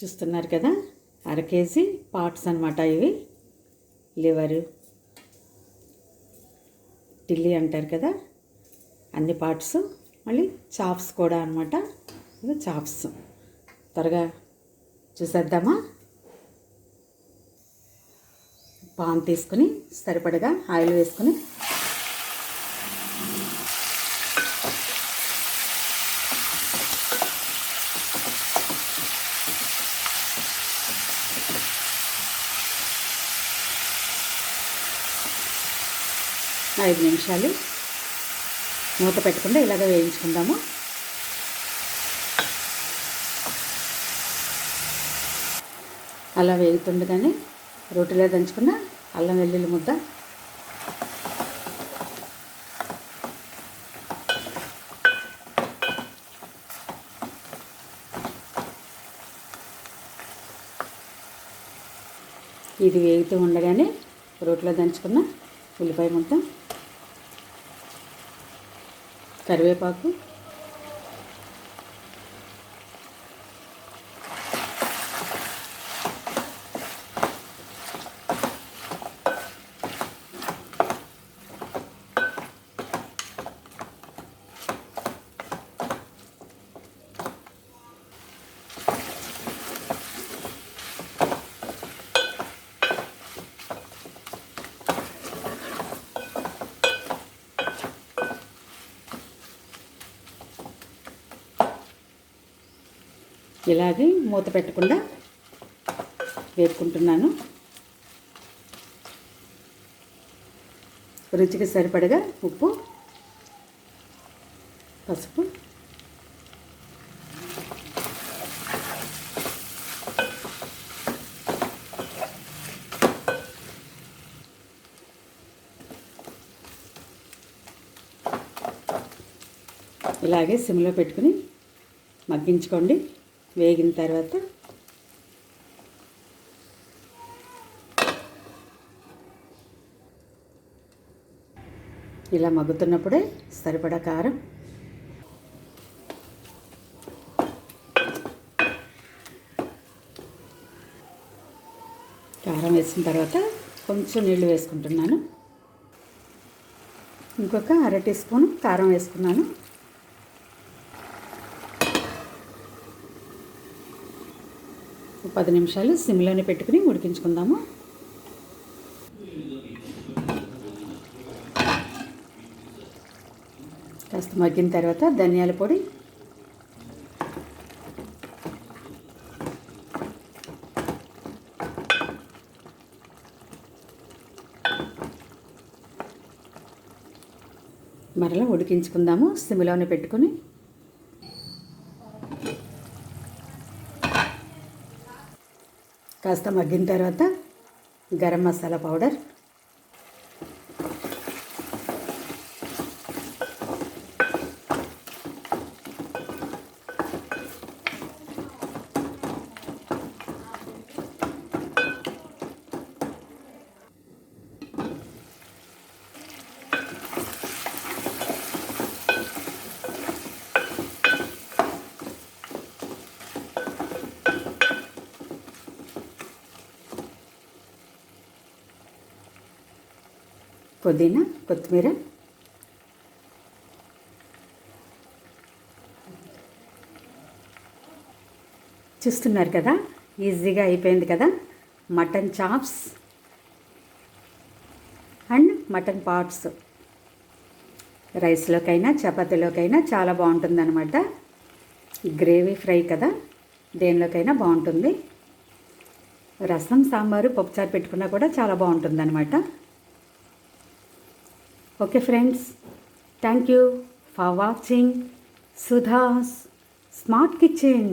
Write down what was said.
చూస్తున్నారు కదా అర కేజీ పార్ట్స్ అనమాట ఇవి లివరు టిల్లీ అంటారు కదా అన్ని పార్ట్స్ మళ్ళీ చాప్స్ కూడా అనమాట ఇవి చాప్స్ త్వరగా చూసేద్దామా పాన్ తీసుకుని సరిపడగా ఆయిల్ వేసుకుని ఐదు నిమిషాలు మూత పెట్టకుండా ఇలాగ వేయించుకుందాము అలా వేగుతుండగానే రోటీలో దంచుకున్న అల్లం వెల్లుల్లి ముద్ద ఇది వేగుతూ ఉండగానే రోట్లో దంచుకున్న ఉల్లిపాయ ముద్ద కరివేపాకు ఇలాగే మూత పెట్టకుండా వేపుకుంటున్నాను రుచికి సరిపడగా ఉప్పు పసుపు ఇలాగే సిమ్లో పెట్టుకుని మగ్గించుకోండి వేగిన తర్వాత ఇలా మగ్గుతున్నప్పుడే సరిపడా కారం కారం వేసిన తర్వాత కొంచెం నీళ్ళు వేసుకుంటున్నాను ఇంకొక అర టీ స్పూన్ కారం వేసుకున్నాను పది నిమిషాలు సిమ్లోనే పెట్టుకుని ఉడికించుకుందాము కాస్త మగ్గిన తర్వాత ధనియాల పొడి మరలా ఉడికించుకుందాము సిమ్లోనే పెట్టుకుని కాస్త మగ్గిన తర్వాత గరం మసాలా పౌడర్ పుదీనా కొత్తిమీర చూస్తున్నారు కదా ఈజీగా అయిపోయింది కదా mutton chops and mutton parts రైస్లోకైనా చపాతీలోకైనా చాలా బాగుంటుంది అనమాట గ్రేవీ ఫ్రై కదా దేనిలోకైనా బాగుంటుంది రసం సాంబారు పప్పుచారు పెట్టుకున్నా కూడా చాలా బాగుంటుంది అనమాట okay friends thank you for watching Sudha's smart kitchen